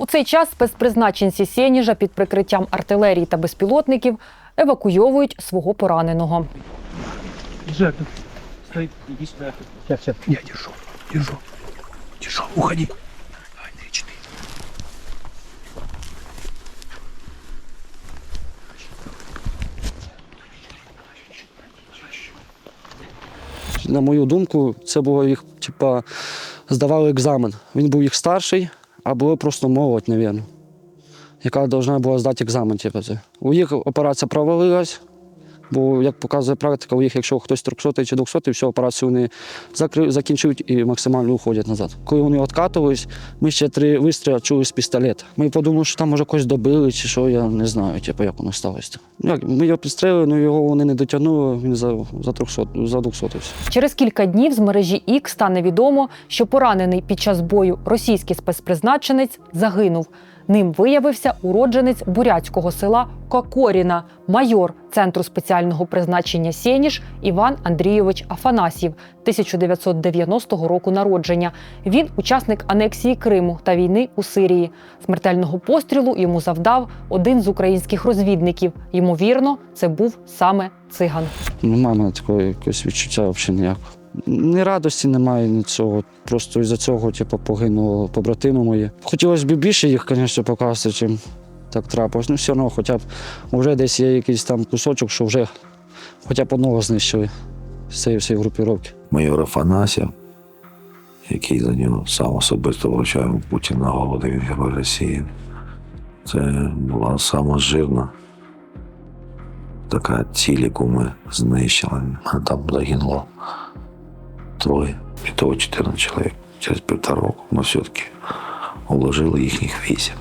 У цей час спецпризначенці Сєніжа під прикриттям артилерії та безпілотників евакуйовують свого пораненого. Жека, стой, иди сюда. Сейчас, сейчас. Я держу, держу. Держу, уходи. Давай, три, четыре. На мою думку, це було їх, типа, здавали екзамен. Він був їх старший, а було просто молодь, мабуть, яка повинна була здати екзамен. Типу. У їх операція провалилась, бо, як показує практика, у їх, якщо хтось 300 чи 200, всю операцію вони закінчують і максимально уходять назад. Коли вони відкатувались, ми ще три вистріли чули з пістолета. Ми подумали, що там може когось добили, чи що, я не знаю, типу, як воно сталося. Як, ми його підстрелили, але його вони не дотягнули, він за, за 300, за 200 Через кілька днів з мережі Ік стане відомо, що поранений під час бою російський спецпризначенець загинув. Ним виявився уродженець бурятського села Кокоріна, майор Центру спеціального призначення Сєніж Іван Андрійович Афанасьєв, 1990 року народження. Він учасник анексії Криму та війни у Сирії. Смертельного пострілу йому завдав один з українських розвідників. Ймовірно, це був саме циган. Немає в мене такого якогось відчуття взагалі ніякого. Ні радості немає, ні цього. Просто із-за цього, типу, погинуло побратими мої. Хотілося б більше їх, звісно, показати, чим так трапилось. Ну, все одно, хоча б вже десь є якийсь там кусочок, що вже хоча б одного знищили з цієї всієї групіровки. майор Афанасів, який за нього сам особисто вручав Путін на голови від Герой Росії. Це була сама жирна така ціль, яку ми знищили. Там загинуло троє, і того 14 чоловік. Через півтора року ми все-таки уложили їхніх вісім.